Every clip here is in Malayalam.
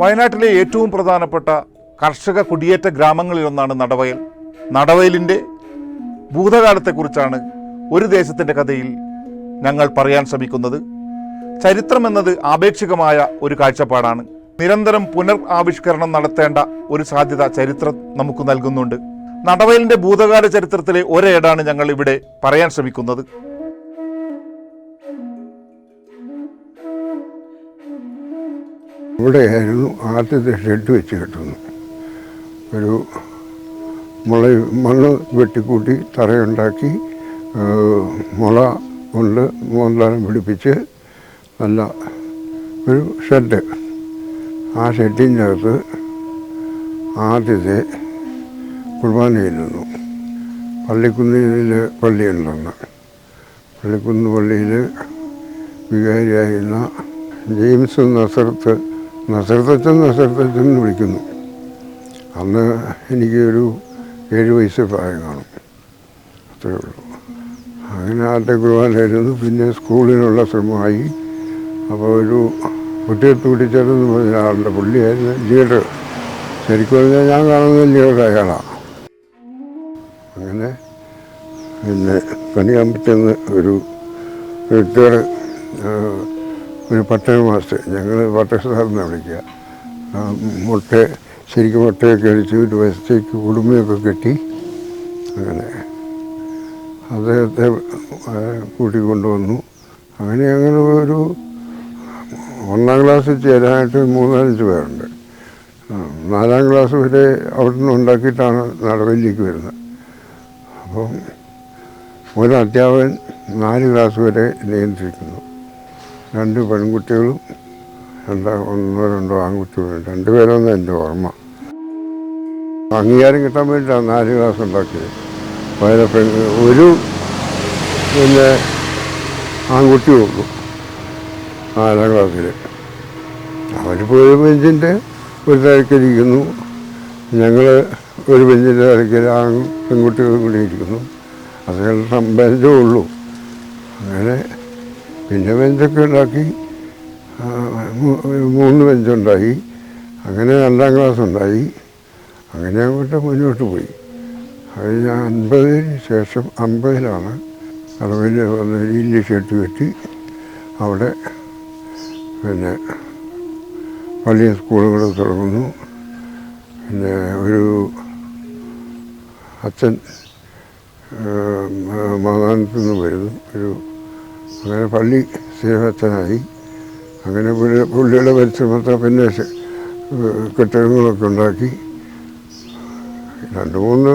വയനാട്ടിലെ ഏറ്റവും പ്രധാനപ്പെട്ട കർഷക കുടിയേറ്റ ഗ്രാമങ്ങളിലൊന്നാണ് നടവയൽ. നടവയലിന്റെ ഭൂതകാലത്തെക്കുറിച്ചാണ് ഒരു ദേശത്തിന്റെ കഥയിൽ ഞങ്ങൾ പറയാൻ ശ്രമിക്കുന്നത്. ചരിത്രം എന്നത് ആപേക്ഷികമായ ഒരു കാഴ്ചപ്പാടാണ്. നിരന്തരം പുനർ ആവിഷ്കരണം നടത്തേണ്ട ഒരു സാധ്യത ചരിത്രം നമുക്ക് നൽകുന്നുണ്ട്. നടവയലിന്റെ ഭൂതകാല ചരിത്രത്തിലെ ഒരേടാണ് ഞങ്ങൾ ഇവിടെ പറയാൻ ശ്രമിക്കുന്നത്. ഇവിടെയായിരുന്നു ആദ്യത്തെ ഷെഡ് വെച്ച് കെട്ടുന്നു ഒരു മുള മണ്ണ് വെട്ടിക്കൂട്ടി തറയുണ്ടാക്കി മുള കൊണ്ട് മൂന്നാലം പിടിപ്പിച്ച് നല്ല ഒരു ഷെഡ്. ആ ഷെഡിന്റെ അകത്ത് ആദ്യത്തെ നിന്നു. പള്ളിക്കുന്നിൽ പള്ളിയുണ്ടെന്ന്. പള്ളിക്കുന്ന് പള്ളിയിൽ വികാരിയായിരുന്ന ജെയിംസ് നസറത്ത് നസറത്തച്ഛൻ നസറത്തച്ഛൻ എന്ന് വിളിക്കുന്നു. അന്ന് എനിക്കൊരു ഏഴ് വയസ്സ് പ്രായം കാണും അത്രേ ഉള്ളൂ. അങ്ങനെ ആരുടെ കുർബാനായിരുന്നു പിന്നെ സ്കൂളിനുള്ള ശ്രമമായി. അപ്പോൾ ഒരു കുട്ടിയെടുത്ത് കുട്ടിച്ചേർന്ന് പറഞ്ഞ ആളുടെ പുള്ളിയായിരുന്നു. ലീഡർ. ശരിക്കും പറഞ്ഞാൽ ഞാൻ കാണുന്ന ലീഡർ അയാളാണ് അങ്ങനെ പിന്നെ പണിയാമ്പറ്റെന്ന് ഒരു റിട്ടയർഡ് ഒരു പട്ടയ മാസ്റ്റർ. ഞങ്ങൾ പട്ടയ സാറിനെ വിളിക്കുക. മുട്ട ശരിക്കും മുട്ടയൊക്കെ അടിച്ച് ഒരു വശത്തേക്ക് കുടുംബയൊക്കെ കെട്ടി അങ്ങനെ അദ്ദേഹത്തെ കൂട്ടി കൂട്ടിക്കൊണ്ടുവന്നു. അങ്ങനെ അങ്ങനെ ഒരു ഒന്നാം ക്ലാസ്സിൽ ചേരാനായിട്ട് മൂന്നാലഞ്ച് പേരുണ്ട്. നാലാം ക്ലാസ് വരെ അവിടെ നിന്ന് ഉണ്ടാക്കിയിട്ടാണ് നടവല്ലിക്ക് വരുന്നത്. അപ്പം ഒരു അധ്യാപകൻ നാല് ക്ലാസ് വരെ നിയന്ത്രിക്കുന്നു. രണ്ട് പെൺകുട്ടികളും രണ്ടോ ഒന്നോ രണ്ടോ ആൺകുട്ടികളും രണ്ടുപേരൊന്നും എന്റെ ഓർമ്മ. അംഗീകാരം കിട്ടാൻ വേണ്ടിയിട്ടാണ് നാല് ക്ലാസ് ഉണ്ടാക്കിയത്. വേറെ പെൺ ഒരു പിന്നെ ആൺകുട്ടിയേ ഉള്ളൂ നാലാം ക്ലാസ്സിൽ അവരിപ്പോൾ ഒരു ബെഞ്ചിന്റെ ഒരു തിരക്കിരിക്കുന്നു ഞങ്ങൾ ഒരു ബെഞ്ചിന്റെ തിരക്കിൽ ആൺ പെൺകുട്ടികളും കൂടി ഇരിക്കുന്നു. അത് ബെഞ്ചേ ഉള്ളൂ. അങ്ങനെ പിന്നെ ബെഞ്ചൊക്കെ ഉണ്ടാക്കി മൂന്ന് ബെഞ്ചുണ്ടായി അങ്ങനെ രണ്ടാം ക്ലാസ് ഉണ്ടായി. അങ്ങനെ അങ്ങോട്ട് മുന്നോട്ട് പോയി. അത് ഞാൻ അൻപതിന് ശേഷം അമ്പതിലാണ് കളവിന്റെ വലിയ ഷെട്ട് കെട്ടി അവിടെ പിന്നെ വലിയ സ്കൂളുകൾ തുടങ്ങുന്നു. പിന്നെ ഒരു അച്ഛൻ മാതാനത്തു നിന്ന് വരുന്നു. ഒരു അങ്ങനെ പള്ളി സ്ഥിരമച്ഛനായി അങ്ങനെ പുള്ളി പുള്ളിയുടെ പരിശ്രമത്തെ പിന്നെ കെട്ടിടങ്ങളൊക്കെ ഉണ്ടാക്കി. രണ്ട് മൂന്ന്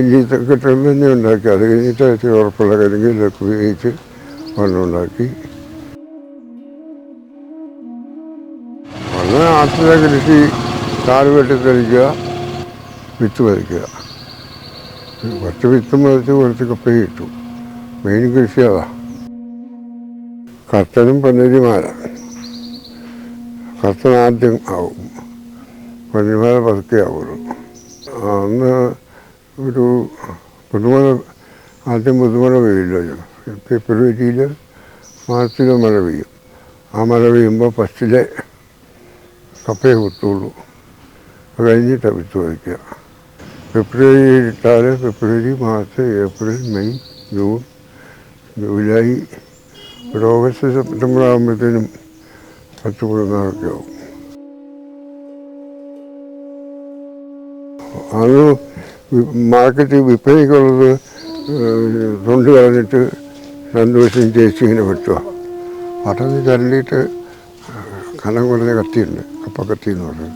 ഇല്ലി കെട്ടിടം തന്നെ ഉണ്ടാക്കി. അത് കഴിഞ്ഞിട്ട് ഉറപ്പുള്ള കരിങ്കല്ലൊക്കെ ഉപയോഗിച്ച് മണ്ണുണ്ടാക്കി വന്ന് ആശ്രിത കൃഷി കാട് വെട്ടിത്തെളിക്കുക വിത്ത് പതിക്കുക കുറച്ച് വിത്തും പതിച്ച് കുറച്ച് കപ്പയും കിട്ടും മെയിൻ കൃഷി അതാ കർത്തനും പൊന്നരിമാരാണ്. കർത്തൻ ആദ്യം ആവും പന്നിമാല പതുക്കെ ആവുള്ളൂ അന്ന് ഒരു പുതുമഴ ആദ്യം പുതുമഴ പെയ്യില്ലല്ലോ ഫെബ്രുവരിയിൽ മാർച്ചിൽ മഴ പെയ്യും. ആ മഴ പെയ്യുമ്പോൾ ഫസ്റ്റിലെ കപ്പയെ കുത്തുള്ളൂ. അത് കഴിഞ്ഞിട്ട് വിത്ത് വയ്ക്കുക ഫെബ്രുവരി ഇട്ടാൽ February March April May June July ഒരു ഓഗസ്റ്റ് സെപ്റ്റംബർ ആകുമ്പോഴത്തേനും പത്ത് പതിനാറൊക്കെ ആവും അത് മാർക്കറ്റ് ഏഹ്, തൊണ്ട് കളഞ്ഞിട്ട് രണ്ട് വർഷം ചേച്ചി ഇങ്ങനെ വെട്ടുക. പട്ടന്ന് ചരണ്ടിയിട്ട് കനം കുറഞ്ഞ കത്തിയുണ്ട് കപ്പ കത്തി എന്ന് പറയുന്നത്.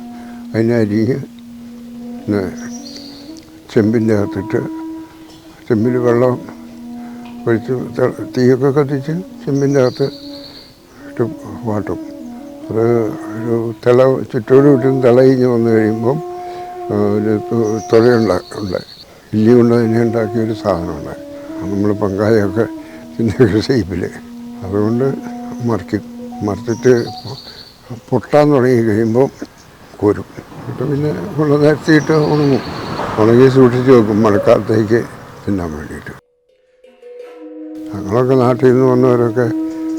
അതിനെ അരിഞ്ഞ് പിന്നെ ചെമ്പിന്റെ അകത്തിട്ട് ചെമ്പിൽ വെള്ളം ഒഴിച്ച് തീയൊക്കെ കത്തിച്ച് ചെമ്പിന്റെ അകത്ത് ഇട്ട് വാട്ടും. അത് ഒരു തിള ചുറ്റോട് ചുറ്റും തിളയിഞ്ഞ് വന്നു കഴിയുമ്പം ഒരു തുഴയുണ്ട ഉണ്ട്. ഇല്ലി കൊണ്ട് തന്നെ ഉണ്ടാക്കിയ ഒരു സാധനമുണ്ട്. നമ്മൾ പങ്കായൊക്കെ പിന്നെ ഷേപ്പിൽ അതുകൊണ്ട് മറിക്കും മറിച്ചിട്ട് പൊട്ടാൻ തുടങ്ങി കഴിയുമ്പോൾ കോരും. എന്നിട്ട് പിന്നെ ഉള്ള നിരത്തിയിട്ട് ഉണങ്ങും. ഉണങ്ങി സൂക്ഷിച്ച് വെക്കും. മഴക്കാലത്തേക്ക് തിന്നാൻ വേണ്ടിയിട്ട്. ഞങ്ങളൊക്കെ നാട്ടിൽ നിന്ന് വന്നവരൊക്കെ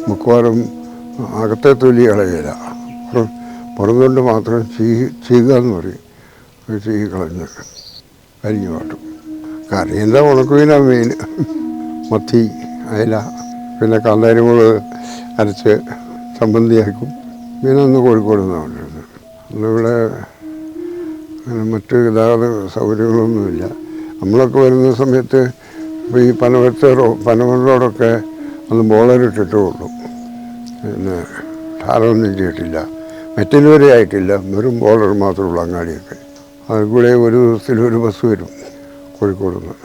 മിക്കവാറും അകത്തെ തൊലി കളയില്ല പുറം പുറംതൊണ്ട് മാത്രം ചീ ചീക എന്ന് പറയും ചീ കളഞ്ഞ് കരിഞ്ഞു പാട്ടും കറി എന്താ ഉണക്കുവിനാ മീൻ? മത്തി അയല പിന്നെ കാന്താരിമുളക് അരച്ച് ചമ്മന്തിയാക്കും. മീനൊന്ന് കോഴിക്കോട് നിന്നാണ് കൊണ്ടിരുന്നത് അന്നിവിടെ അങ്ങനെ മറ്റ് ഗതാഗത സൗകര്യങ്ങളൊന്നുമില്ല. നമ്മളൊക്കെ വരുന്ന സമയത്ത് ഈ പനവത്തെ റോ ഒന്ന് ബോളറിട്ടിട്ടേ ഉള്ളൂ പിന്നെ ധാരമൊന്നും ചെയ്തിട്ടില്ല മെറ്റൽ വരെ ആയിട്ടില്ല. വെറും ബോളർ മാത്രമേ ഉള്ളൂ അങ്ങാടിയൊക്കെ. അതിൽ കൂടെ ഒരു ദിവസത്തിൽ ഒരു ബസ് വരും കോഴിക്കോട് നിന്ന്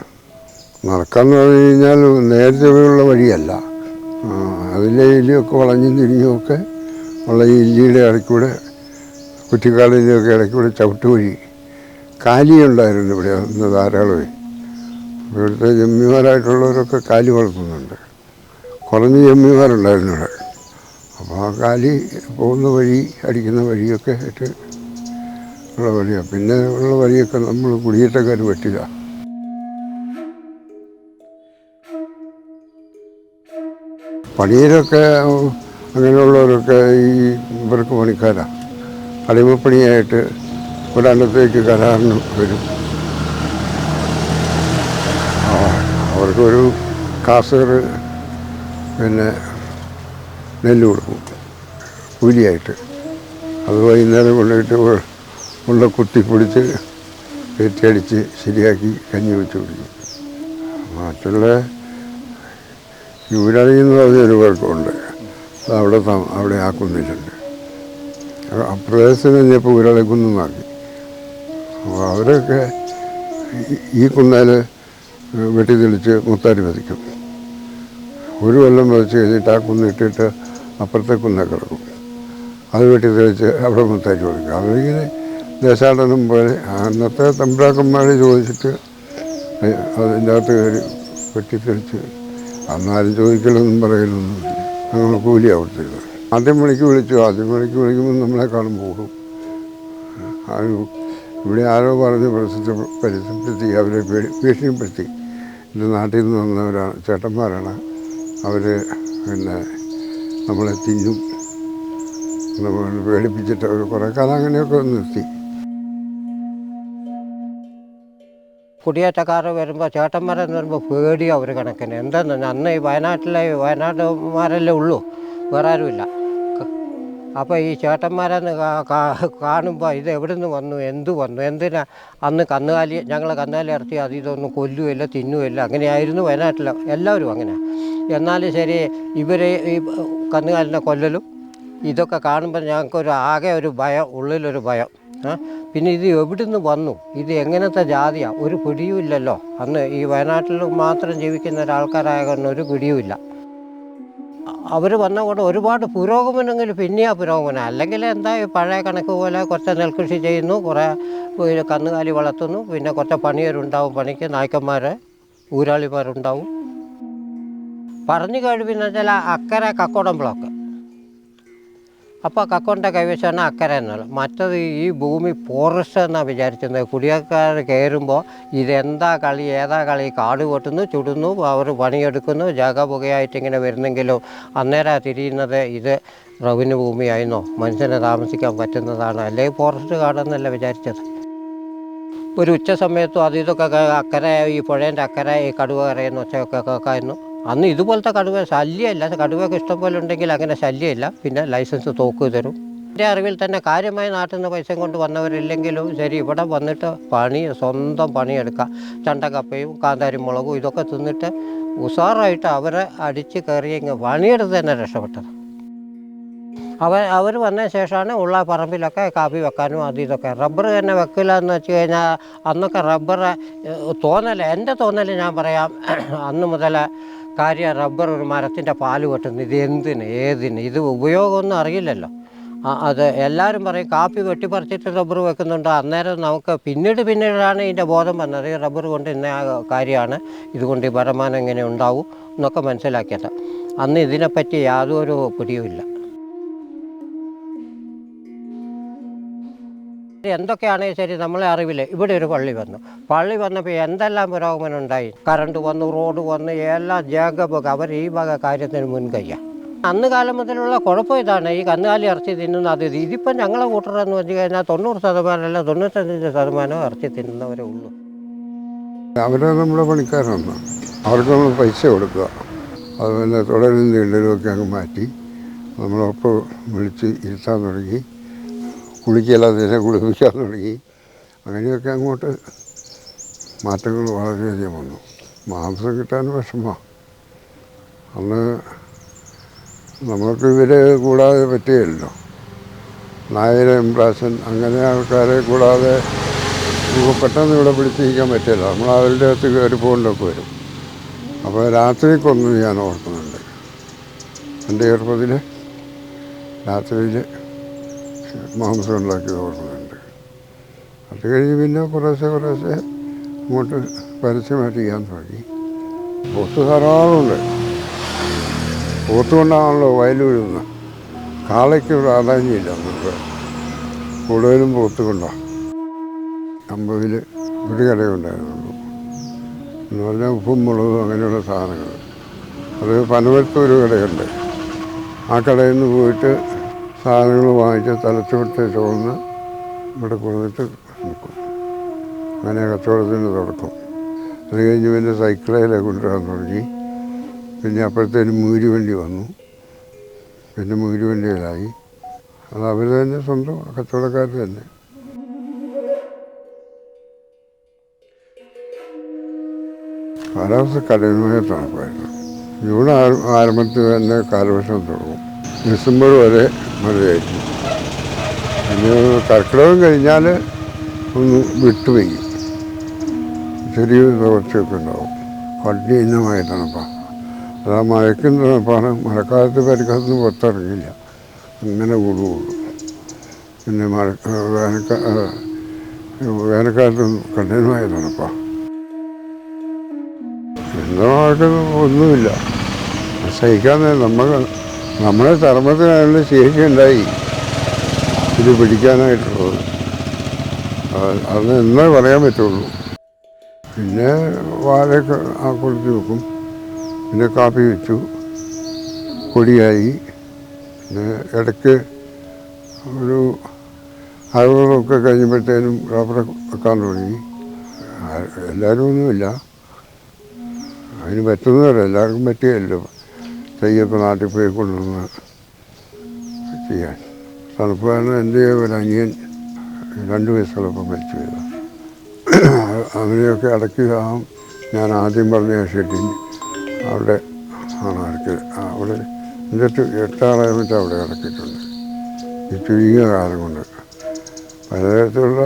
നടക്കാന്ന് പറഞ്ഞു കഴിഞ്ഞാൽ നേരത്തെ ഉള്ള വഴിയല്ല. അതിലെ ഇല്ലിയൊക്കെ വളഞ്ഞും തിരിഞ്ഞുമൊക്കെ ഉള്ള ഈ ഇല്ലിയുടെ ഇടയ്ക്കൂടെ കുറ്റിക്കാടിന്റെയൊക്കെ ഇടയ്ക്കൂടെ ചവിട്ട് വഴി കാലിയുണ്ടായിരുന്നു ഇവിടെ ധാരാളമേ. ഇവിടുത്തെ ജമ്മിമാരായിട്ടുള്ളവരൊക്കെ കാലി വളർത്തുന്നുണ്ട്. കുറഞ്ഞ ജമ്മിമാരുണ്ടായിരുന്നു ഇവിടെ. അപ്പോൾ ആ കാലി പോകുന്ന വഴി അടിക്കുന്ന വഴിയൊക്കെ ആയിട്ട് ഉള്ള വഴിയാണ് പിന്നെ ഉള്ള വഴിയൊക്കെ നമ്മൾ കുടിയേറ്റക്കാർ പറ്റില്ല പണിയിലൊക്കെ അങ്ങനെയുള്ളവരൊക്കെ ഈ ഇവർക്ക് പണിക്കാരാണ് അടിമപ്പണിയായിട്ട് ഒരാണ്ടത്തേക്ക് കരാറിന് വരും ആ, അവർക്കൊരു കാസർ പിന്നെ നെല്ല് കൊടുക്കും കൂലിയായിട്ട് അത് വൈകുന്നേരം കൊണ്ടുപോയിട്ട് ഉള്ള കുത്തിപ്പൊടിച്ച് കയറ്റിയടിച്ച് ശരിയാക്കി കഞ്ഞി വെച്ച് കുടിക്കും. മറ്റുള്ള ഇവരറിയുന്നത് പറഞ്ഞൊരു വർക്കുണ്ട് അത് അവിടെ അവിടെ ആക്കുന്നില്ലുണ്ട് പ്രദേശം കഴിഞ്ഞപ്പോൾ ഊരാളെ കുന്നാക്കി അവരൊക്കെ ഈ കുന്നേൽ വെട്ടി തെളിച്ച് മുത്താരി പതിക്കും ഒരു കൊല്ലം പതിച്ച് കഴിഞ്ഞിട്ട് ആ കുന്നിട്ടിട്ട് അപ്പുറത്തെ കുന്ന കിടക്കും. അത് വെട്ടി തെളിച്ച് അവിടെ മുത്താരി കൊടുക്കും. അതിങ്ങനെ ദേശാടനം പോലെ അന്നത്തെ തമ്പ്രാക്കന്മാർ ചോദിച്ചിട്ട് അതിന്റെ അകത്ത് കയറി വെട്ടിത്തെളിച്ച് അന്നാരും ചോദിക്കലൊന്നും പറയലൊന്നുമില്ല ഞങ്ങൾ കൂലി അവിടുത്തെ ആദ്യം മണിക്ക് വിളിച്ചു. ആദ്യം മണിക്ക് വിളിക്കുമ്പോൾ നമ്മളെ കാണുമ്പോൾ പോകും ഇവിടെ ആരോ പറഞ്ഞ് പ്രസിദ്ധ പരിസരപ്പെടുത്തി അവരെ പേടി ഭീഷണിപ്പെടുത്തി. ഇത് നാട്ടിൽ നിന്ന് വന്നവരാണ് ചേട്ടന്മാരാണ്. അവർ പിന്നെ നമ്മളെ തിന്നും. നമ്മൾ പേടിപ്പിച്ചിട്ട് അവർ കുറേ കാലം അങ്ങനെയൊക്കെ നിർത്തി. കുടിയേറ്റക്കാർ വരുമ്പോൾ ചേട്ടന്മാരെന്ന് പറയുമ്പോൾ പേടിയാണ് അവർ കണക്കിന്. എന്താണെന്ന് അന്ന് ഈ വയനാട്ടിലെ വയനാട്ടുമാരല്ലേ ഉള്ളൂ. വേറെ ആരുമില്ല. അപ്പോൾ ഈ ചേട്ടന്മാരെ കാണുമ്പോൾ ഇത് എവിടെ നിന്ന് വന്നു? എന്ത് വന്നു? എന്തിനാ? അന്ന് കന്നുകാലി ഞങ്ങളെ കന്നുകാലി ഇറച്ചി അത് ഇതൊന്നും കൊല്ലുമില്ല തിന്നുമില്ല അങ്ങനെയായിരുന്നു വയനാട്ടിൽ എല്ലാവരും അങ്ങനെ. എന്നാലും ശരി ഇവർ ഈ കന്നുകാലിനെ കൊല്ലലും. ഇതൊക്കെ കാണുമ്പോൾ ഞങ്ങൾക്കൊരു ആകെ ഒരു ഭയം ഉള്ളിലൊരു ഭയം? പിന്നെ ഇത് എവിടുന്ന് വന്നു? ഇത് എങ്ങനത്തെ ജാതിയാണ് ഒരു പിടിയുമില്ലല്ലോ അന്ന് ഈ വയനാട്ടിൽ മാത്രം ജീവിക്കുന്ന ഒരാൾക്കാരായ ഒരു പിടിയുമില്ല അവർ വന്ന കൊണ്ട് ഒരുപാട് പുരോഗമനങ്ങൾ പിന്നെയാ പുരോഗമനം. അല്ലെങ്കിൽ എന്താ ഈ പഴയ കണക്ക് പോലെ കുറച്ച് നെൽകൃഷി ചെയ്യുന്നു കുറേ കന്നുകാലി വളർത്തുന്നു പിന്നെ കുറച്ച് പണിയരുണ്ടാവും പണിക്ക് നായ്ക്കന്മാർ ഊരാളിമാരുണ്ടാവും. പറഞ്ഞു കഴിവെന്ന് വെച്ചാൽ അക്കരെ കക്കോടം ബ്ലോക്ക്. അപ്പോൾ കക്കോന്റെ കൈവശമാണ് അക്കരെ മറ്റത് ഈ ഭൂമി ഫോറസ്റ്റ് എന്നാണ് വിചാരിച്ചത് കുടിയേക്കാർ കയറുമ്പോൾ ഇതെന്താ കളി ഏതാ കളി കാട് കൊട്ടുന്നു ചുടുന്നു അവർ പണിയെടുക്കുന്നു ജാഗ പുകയായിട്ട് ഇങ്ങനെ വരുന്നെങ്കിലും അന്നേരം തിരിയുന്നത് ഇത് റവന്യൂ ഭൂമിയായിരുന്നോ മനുഷ്യനെ താമസിക്കാൻ പറ്റുന്നതാണ്. അല്ലെങ്കിൽ ഫോറസ്റ്റ് കാടെന്നല്ല വിചാരിച്ചത്? ഒരു ഉച്ച സമയത്തും അത് ഇതൊക്കെ ഈ പുഴേന്റെ അക്കര ഈ കടുവ കരയുന്ന ഒച്ചയൊക്കെ കേൾക്കായിരുന്നു. അന്ന് ഇതുപോലത്തെ കടുവ ശല്യമില്ല. കടുവയൊക്കെ ഇഷ്ടംപോലെ ഉണ്ടെങ്കിൽ അങ്ങനെ ശല്യമില്ല. പിന്നെ ലൈസൻസ് തോക്ക് തരും. എന്റെ അറിവിൽ തന്നെ കാര്യമായി നാട്ടിൽ നിന്ന് പൈസ കൊണ്ട് വന്നവരില്ലെങ്കിലും ശരി ഇവിടെ വന്നിട്ട് പണി സ്വന്തം പണിയെടുക്കാം. ചണ്ടക്കപ്പയും കാന്താരി മുളകും ഇതൊക്കെ തിന്നിട്ട് ഉഷാറായിട്ട് അവരെ അടിച്ച് കയറി ഇങ്ങ് പണിയെടുത്ത് തന്നെ രക്ഷപ്പെട്ടത്. അവർ അവർ വന്ന ശേഷമാണ് ഉള്ള പറമ്പിലൊക്കെ കാപ്പി വെക്കാനും അത് ഇതൊക്കെ. റബ്ബർ തന്നെ വെക്കില്ല എന്ന് വെച്ച് കഴിഞ്ഞാൽ അന്നൊക്കെ റബ്ബർ തോന്നൽ എന്റെ തോന്നൽ ഞാൻ പറയാം അന്ന് മുതൽ കാര്യം റബ്ബർ ഒരു മരത്തിന്റെ പാൽ വെട്ടുന്നു ഇത് എന്തിന്? ഏതിന്? ഇത് ഉപയോഗമൊന്നും അറിയില്ലല്ലോ. അത് എല്ലാവരും പറയും കാപ്പി വെട്ടിപ്പറിച്ചിട്ട് റബ്ബർ വെക്കുന്നുണ്ട്. അന്നേരം നമുക്ക് പിന്നീട് പിന്നീടാണ് ഇതിന്റെ ബോധം വന്നത്. ഈ റബ്ബർ കൊണ്ട് ഇന്ന കാര്യമാണ്. ഇതുകൊണ്ട് ഈ വരുമാനം ഇങ്ങനെ ഉണ്ടാവും എന്നൊക്കെ മനസ്സിലാക്കിയത്. അന്ന് ഇതിനെപ്പറ്റി യാതൊരു പിടിയുമില്ല. എന്തൊക്കെയാണെങ്കിൽ ശരി നമ്മളെ അറിവില്ല ഇവിടെ ഒരു പള്ളി വന്നു. പള്ളി വന്നപ്പോൾ എന്തെല്ലാം പുരോഗമനം ഉണ്ടായി? കറണ്ട് വന്നു റോഡ് വന്നു എല്ലാം ജാഗ അവർ ഈ വക കാര്യത്തിന് മുൻകൈയാണ് അന്ന് കാലം മുതലുള്ള കുഴപ്പം ഇതാണ്. ഈ കന്നുകാലി ഇറച്ചി തിന്നുന്ന അത് ഇതിപ്പം ഞങ്ങളെ കൂട്ടറെന്ന് വെച്ച് കഴിഞ്ഞാൽ തൊണ്ണൂറ് ശതമാനമല്ല തൊണ്ണൂറ്റഞ്ച് ശതമാനം ഇറച്ചി തിന്നുന്നവരേ ഉള്ളൂ. അവരെ നമ്മുടെ പണിക്കാരാണ്. അവർക്ക് നമ്മൾ പൈസ കൊടുക്കുക. അത് പിന്നെ തുടരും നീണ്ടലും ഒക്കെ അങ്ങ് മാറ്റി നമ്മളൊപ്പം വിളിച്ച് ഇരുത്താൻ തുടങ്ങി. കുളിക്കല്ലാതെ കുളിപ്പിക്കാൻ തുടങ്ങി. അങ്ങനെയൊക്കെ അങ്ങോട്ട് മാറ്റങ്ങൾ വളരെയധികം വന്നു. മാംസം കിട്ടാൻ വിഷമമാണ് അന്ന് നമുക്ക് ഇവരെ കൂടാതെ പറ്റുകയല്ലോ നായർ എംപ്രാസൻ അങ്ങനെ ആൾക്കാരെ കൂടാതെ നമുക്ക് പെട്ടെന്ന് ഇവിടെ പിടിച്ചിരിക്കാൻ പറ്റില്ല. നമ്മൾ അവരുടെ അകത്ത് കയറി പോകേണ്ടൊക്കെ വരും. അപ്പോൾ രാത്രി കൊന്നു ഞാൻ ഓർക്കുന്നുണ്ട്. എന്റെ ചെറുപ്പത്തിൽ രാത്രിയിൽ മാംസം ഉണ്ടാക്കി ഓർക്കുന്നുണ്ട് അത് കഴിഞ്ഞ് പിന്നെ കുറേശ്ശെ കുറേശ്ശെ അങ്ങോട്ട് പരസ്യമായിട്ട് ചെയ്യാൻ തുടങ്ങി. പോത്ത് ധാരാളമുണ്ട്. പോത്ത് കൊണ്ടാണല്ലോ വയൽ വീഴുന്നത്. കാളയ്ക്ക് പ്രാധാന്യമില്ല നമുക്ക്. കൂടുതലും പോത്ത് കൊണ്ടാണ് അമ്പതിൽ ഒരു കടയുണ്ടായിരുന്നുള്ളൂ എന്ന് പറഞ്ഞാൽ ഉപ്പും മുളകും അങ്ങനെയുള്ള സാധനങ്ങൾ. അത് പനവരത്ത് ഒരു കടയുണ്ട്. ആ കടയിൽ നിന്ന് പോയിട്ട് സാധനങ്ങൾ വാങ്ങിച്ച് തലച്ചുവിട്ട് ചുവന്ന് ഇവിടെ കൊടുത്തിട്ട് നിൽക്കും. അങ്ങനെ കച്ചവടത്തിന് തുടക്കം. അത് കഴിഞ്ഞ് പിന്നെ സൈക്കിളിലെ കൊണ്ടുവരാൻ തുടങ്ങി. പിന്നെ അപ്പോഴത്തേനും മൂരി വണ്ടി വന്നു. പിന്നെ മൂരി വണ്ടിയിലായി അത് അവർ തന്നെ സ്വന്തം കച്ചവടക്കാർ തന്നെ. കാലാവസ്ഥ കഠിനമായ തണുപ്പായിരുന്നു. ജൂൺ ആര- ആരംഭത്തിൽ തന്നെ കാലവർഷം തുടങ്ങും. ഡിസംബർ വരെ മഴയായിരുന്നു പിന്നെ കർക്കിടകം കഴിഞ്ഞാൽ ഒന്ന് വിട്ടു വയ്ക്കും ചെറിയൊരു തുടർച്ചയൊക്കെ ഉണ്ടാവും. കഠിനമായ തണുപ്പാണ് അത് ആ മഴയ്ക്കും തണുപ്പാണ് മഴക്കാലത്ത് പരിക്കാലത്ത് പുറത്തിറങ്ങില്ല. അങ്ങനെ കൂടുകയുള്ളൂ പിന്നെ മഴ വേനൽക്കാ വേനൽക്കാലത്ത് കഠിനമായ തണുപ്പാണ് എന്താ ഒന്നുമില്ല. സഹിക്കാൻ നമ്മൾ നമ്മളെ ചർമ്മത്തിനുള്ള ശേഷി ഉണ്ടായി. ഇത് പിടിക്കാനായിട്ടുള്ളത്. അത് എന്നേ പറയാൻ പറ്റുള്ളൂ. പിന്നെ വാഴയൊക്കെ ആ കൊടുത്ത് വെക്കും. പിന്നെ കാപ്പി വെച്ചു. കൊടിയായി പിന്നെ ഇടയ്ക്ക് ഒരു അറുപതൊക്കെ കഴിഞ്ഞപ്പോഴത്തേനും റബ്ബർ വെക്കാൻ തുടങ്ങി. എല്ലാവരും ഒന്നുമില്ല. അതിന് പറ്റുന്നവരല്ല എല്ലാവർക്കും പറ്റുകയല്ലോ തെയ്യൊക്കെ നാട്ടിൽ പോയി കൊണ്ടുവന്ന് ചെയ്യാൻ. തണുപ്പ് കാരണം എന്റെ ഒരു അനിയൻ രണ്ട് വയസ്സുള്ളപ്പോൾ മരിച്ചു പോയത്. അവനെയൊക്കെ അടക്കുക ഞാൻ ആദ്യം പറഞ്ഞ ഷെഡിൽ അവിടെ ആണ് അടക്കിയത് അവിടെ എന്നിട്ട് എട്ടാളായിട്ട് അവിടെ അടക്കിയിട്ടുണ്ട്. ഈ ചുരുങ്ങിയ കാലം കൊണ്ട്. പലതരത്തിലുള്ള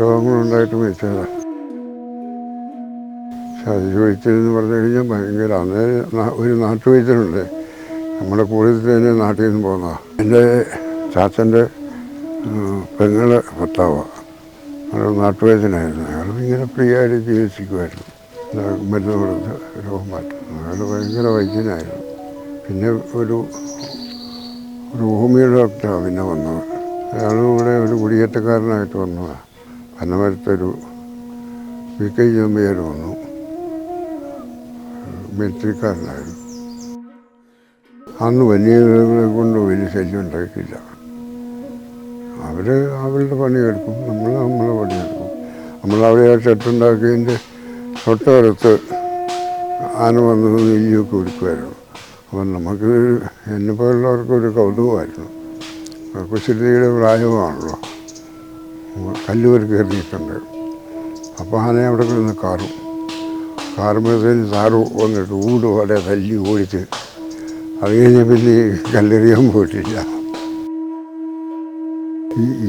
രോഗങ്ങളുണ്ടായിട്ട് മരിച്ചതാണ് ശരീരവൈദ്യരെന്ന് പറഞ്ഞു കഴിഞ്ഞാൽ ഭയങ്കര അന്ന് നാ- ഒരു നാട്ടുവൈദ്യനുണ്ട് നമ്മുടെ കൂടുതൽ തന്നെ നാട്ടിൽ നിന്ന് പോകുന്നതാണ് എന്റെ ചാച്ചന്റെ പെങ്ങളെ ഭർത്താവാണ് അയാൾ നാട്ടുവൈദ്യനായിരുന്നു. അയാൾ ഇങ്ങനെ പ്രിയമായിട്ട് ചികിത്സിക്കുമായിരുന്നു. മരുന്ന് കൊടുത്ത് രോഗം മാറ്റുന്നു. അയാൾ ഭയങ്കര വൈദ്യനായിരുന്നു. പിന്നെ ഒരു ഒരു ഭൂമിയുടെ ഡോക്ടറാണ് പിന്നെ വന്നത്. അയാളും ഇവിടെ ഒരു കുടിയേറ്റക്കാരനായിട്ട് വന്നതാണ് പനമരത്തൊരു വി കെ ജമ്പിയർ വന്നു. മിലിറ്ററിക്കാരനായിരുന്നു അന്ന് വന്യമൃഗങ്ങളെ കൊണ്ട് വലിയ ശല്യം ഉണ്ടായിട്ടില്ല. അവർ അവരുടെ പണിയെടുക്കും. നമ്മൾ നമ്മളെ പണിയെടുക്കും. നമ്മളവിടെ ആ ഷെട്ടുണ്ടാക്കിയതിന്റെ തൊട്ടടുത്ത് ആന വന്ന് നെല്ലിയൊക്കെ ഒരുക്കുമായിരുന്നു. അപ്പം നമുക്ക് എന്നെപ്പോലുള്ളവർക്ക് ഒരു കൗതുകമായിരുന്നു. കുശലിയുടെ പ്രായമാണല്ലോ കല്ലുവർ കയറിയിട്ടുണ്ട് അപ്പോൾ ആനയെ അവിടെ കിടന്ന് കാറും. കാറുമ്പോഴത്തേന് സാറ് വന്നിട്ട് ഊട് പോലെ തല്ലി ഓടിച്ച് അത് കഴിഞ്ഞ് പിന്നെ കല്ലെറിയാൻ പോയിട്ടില്ല.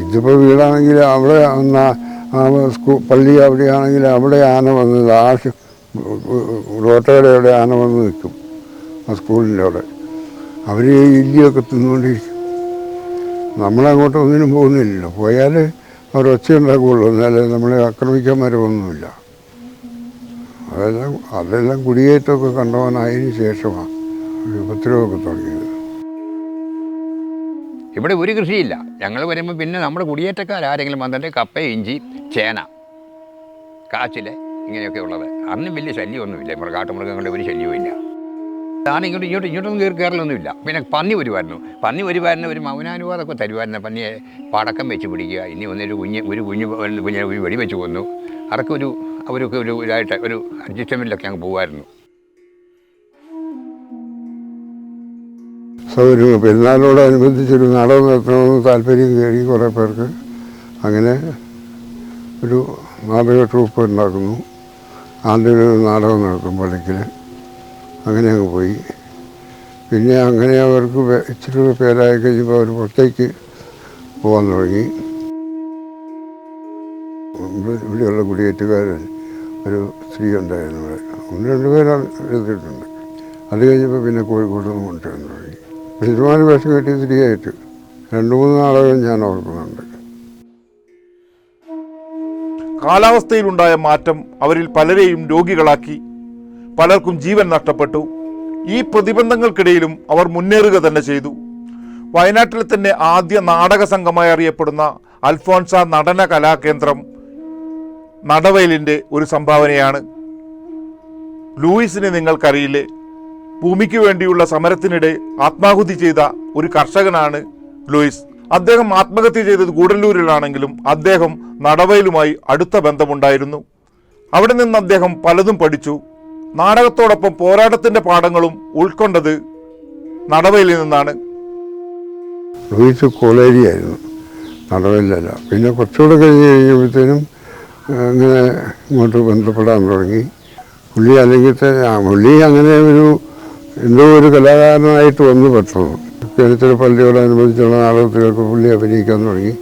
ഇതിപ്പോൾ വീടാണെങ്കിൽ അവിടെ എന്നാ സ്കൂൾ സ്കൂ പള്ളി അവിടെയാണെങ്കിൽ അവിടെ ആന വന്നത് ആ റോട്ടയുടെ അവിടെ ആന വന്ന് നിൽക്കും ആ സ്കൂളിന്റെ അവിടെ. അവർ ഇല്ലിയൊക്കെ തിന്നുകൊണ്ടിരിക്കും. നമ്മളങ്ങോട്ട് ഒന്നിനും പോകുന്നില്ലല്ലോ. പോയാൽ അവർ ഒച്ച എന്നാലേ നമ്മളെ ആക്രമിക്കാൻ വരവൊന്നുമില്ല അതെല്ലാം അതെല്ലാം കുടിയേറ്റമൊക്കെ കണ്ടവനായതിനു ശേഷമാണ് ഉപദ്രവമൊക്കെ തുടങ്ങിയത്. ഇവിടെ ഒരു കൃഷിയില്ല. ഞങ്ങൾ വരുമ്പോൾ പിന്നെ നമ്മുടെ കുടിയേറ്റക്കാരാരെങ്കിലും വന്നിട്ട് കപ്പ ഇഞ്ചി ചേന കാച്ചിൽ ഇങ്ങനെയൊക്കെ ഉള്ളത്. അന്ന് വലിയ ശല്യമൊന്നുമില്ല. നമ്മുടെ കാട്ടുമൃഗങ്ങളുടെ ഒരു ശല്യവും ഇല്ല അതാണ് ഇങ്ങോട്ട് ഇങ്ങോട്ട് ഇങ്ങോട്ടൊന്നും കയറി പിന്നെ പന്നി വരുമായിരുന്നു. പന്നി വരുമായിരുന്നു ഒരു മൗനാനുവാദമൊക്കെ തരുമായിരുന്നു. പന്നിയെ പടക്കം വെച്ച് പിടിക്കുക. ഇനി ഒന്നൊരു കുഞ്ഞ് ഒരു കുഞ്ഞ് കുഞ്ഞിനെ വെടി വെച്ച് കൊന്നു. അതൊക്കെ ഒരു അവരൊക്കെ ഒരു ഇതായിട്ട് ഒരു അഡ്ജസ്റ്റ്മെന്റിലൊക്കെ അങ്ങ് പോകുമായിരുന്നു ഒരു പെരുന്നാളിനോടനുബന്ധിച്ചൊരു നാടകം നടത്തണമെന്ന് താല്പര്യം കയറി കുറേ പേർക്ക്. അങ്ങനെ ഒരു നാടക ട്രൂപ്പ് ഉണ്ടാക്കുന്നു. ആദ്യം ഒരു നാടകം നടത്തും പള്ളിക്കൽ അങ്ങനെ അങ്ങ് പോയി. പിന്നെ അങ്ങനെ അവർക്ക് ഇച്ചിരി പേരായി കഴിഞ്ഞപ്പോൾ അവർ പുറത്തേക്ക് പോകാൻ തുടങ്ങി. ഇവിടെയുള്ള കുടിയേറ്റുകാരൻ ഒരു സ്ത്രീ ഉണ്ടായിരുന്നു. ഇവിടെ ഒന്ന് രണ്ട് പേര് എഴുതിയിട്ടുണ്ട്. അത് കഴിഞ്ഞപ്പോൾ പിന്നെ കോഴിക്കോട് നിന്ന് കൊണ്ടുവരാൻ തുടങ്ങി സിനിമാന് വേഷം കെട്ടി സ്ത്രീയായിട്ട് രണ്ട് മൂന്ന് നാളുകൾ ഞാൻ ഓർക്കുന്നുണ്ട്. കാലാവസ്ഥയിലുണ്ടായ മാറ്റം അവരിൽ പലരെയും രോഗികളാക്കി. പലർക്കും ജീവൻ നഷ്ടപ്പെട്ടു. ഈ പ്രതിബന്ധങ്ങൾക്കിടയിലും അവർ മുന്നേറുക തന്നെ ചെയ്തു. വയനാട്ടിലെ തന്നെ ആദ്യ നാടക സംഘമായി അറിയപ്പെടുന്ന അൽഫോൺസ നടന കലാകേന്ദ്രം നടവയലിന്റെ ഒരു സംഭാവനയാണ്. ലൂയിസിനെ നിങ്ങൾക്കറിയില്ലേ? ഭൂമിക്ക് വേണ്ടിയുള്ള സമരത്തിനിടെ ആത്മാഹുതി ചെയ്ത ഒരു കർഷകനാണ് ലൂയിസ്. അദ്ദേഹം ആത്മഹത്യ ചെയ്തത് ഗൂഡല്ലൂരിലാണെങ്കിലും അദ്ദേഹം നടവയലുമായി അടുത്ത ബന്ധമുണ്ടായിരുന്നു. അവിടെ നിന്ന് അദ്ദേഹം പലതും പഠിച്ചു. നാടകത്തോടൊപ്പം പോരാട്ടത്തിന്റെ പാഠങ്ങളും ഉൾക്കൊണ്ടത് നടവയലിൽ നിന്നാണ്. ലൂയിസ് കോളേജിയായിരുന്നു നടവയിലല്ല പിന്നെ കുറച്ചുകൂടെ കഴിഞ്ഞ് കഴിഞ്ഞപ്പോഴത്തേനും അങ്ങനെ ഇങ്ങോട്ട് ബന്ധപ്പെടാൻ തുടങ്ങി. പുള്ളി അല്ലെങ്കിൽ പുള്ളി അങ്ങനെ ഒരു എന്തോ ഒരു കലാകാരനായിട്ട് വന്നു പെട്ടെന്ന് കേരളത്തിലെ പള്ളിയോടനുബന്ധിച്ചുള്ള നാടകത്തിലൊക്കെ പുള്ളി അഭിനയിക്കാൻ തുടങ്ങി.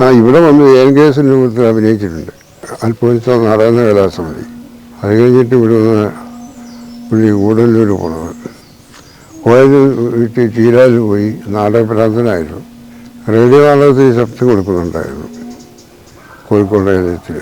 ആ ഇവിടെ വന്ന് എൻ കെ എസ് രൂപത്തിൽ അഭിനയിച്ചിട്ടുണ്ട്. അൽപ്പോഴത്തെ നാടക കലാസമിതി. അത് കഴിഞ്ഞിട്ട് ഇവിടെ നിന്ന് പുള്ളി കൂടല്ലൂർ പോണത്. പോയത് വീട്ടിൽ ചീരാൽ പോയി നാടകപ്രാന്തനായിരുന്നു റേഡിയോ നാടകത്തിൽ ശബ്ദം കൊടുക്കുന്നുണ്ടായിരുന്നു. കോഴിക്കോട് നിലയത്തിൽ